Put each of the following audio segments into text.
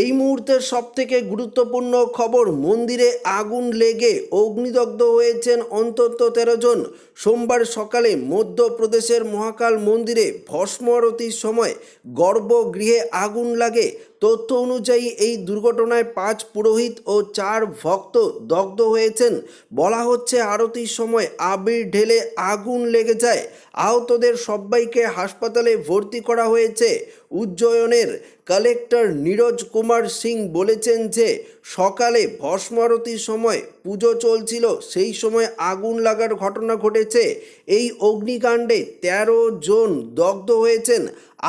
এই মুহূর্তের সবথেকে গুরুত্বপূর্ণ খবর, মন্দিরে আগুন লেগে অগ্নিদগ্ধ হয়েছেন অন্তত তেরো জন। সোমবার সকালে মধ্যপ্রদেশের মহাকাল মন্দিরে ভস্ম আরতির সময় গর্ভগৃহে আগুন লাগে। তথ্য অনুযায়ী এই দুর্ঘটনায় পাঁচ পুরোহিত ও চার ভক্ত দগ্ধ হয়েছেন। বলা হচ্ছে আরতির সময় আবির ঢেলে আগুন লেগে যায়। আহতদের সবাইকে হাসপাতালে ভর্তি করা হয়েছে। উজ্জয়নের কালেক্টর নীরজ কুমার সিং বলেছেন যে সকালে ভস্মারতির সময় পুজো চলছিল, সেই সময় আগুন লাগার ঘটনা ঘটেছে। এই অগ্নিকাণ্ডে তেরো জন দগ্ধ হয়েছেন।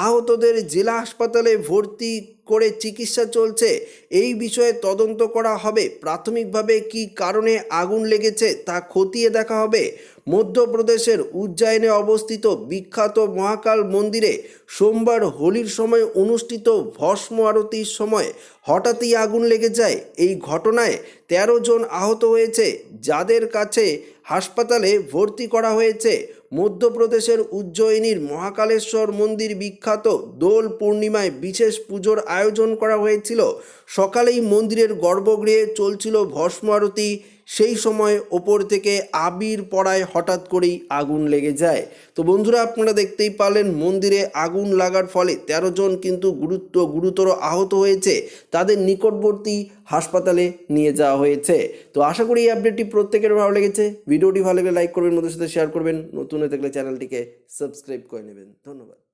আহতদের জেলা হাসপাতালে ভর্তি করে চিকিৎসা চলছে। এই বিষয়ে তদন্ত করা হবে। প্রাথমিকভাবে কী কারণে আগুন লেগেছে তা খতিয়ে দেখা হবে। মধ্যপ্রদেশের উজ্জয়নে অবস্থিত বিখ্যাত মহাকাল মন্দিরে সোমবার হোলির সময় অনুষ্ঠিত ভস্ম আরতির সময় হঠাৎই আগুন লেগে যায়। এই ঘটনায় তেরো জন আহত হয়েছে, যাদের কাছে হাসপাতালে ভর্তি করা হয়েছে। মধ্যপ্রদেশের উজ্জয়িনীর মহাকালেশ্বর মন্দির বিখ্যাত দোল পূর্ণিমায় বিশেষ পুজোর আয়োজন করা হয়েছিল। সকালেই মন্দিরের গর্ভগৃহে চলছিল ভস্ম আরতি সেই সময় ওপর থেকে আবির পড়ায় হঠাৎ করেই আগুন লেগে যায়। তো বন্ধুরা, আপনারা দেখতেই পারলেন, মন্দিরে আগুন লাগার ফলে তেরো জন কিন্তু গুরুত্ব, গুরুতর আহত হয়েছে। তাদের নিকটবর্তী হাসপাতালে নিয়ে যাওয়া হয়েছে। তো আশা করি এই আপডেটটি প্রত্যেকের ভালো লেগেছে। ভিডিওটি ভালো লাগলে লাইক করবেন মধ্যে সাথে শেয়ার করবেন। নতুন হয়ে থাকলে চ্যানেলটিকে সাবস্ক্রাইব করে নেবেন। ধন্যবাদ।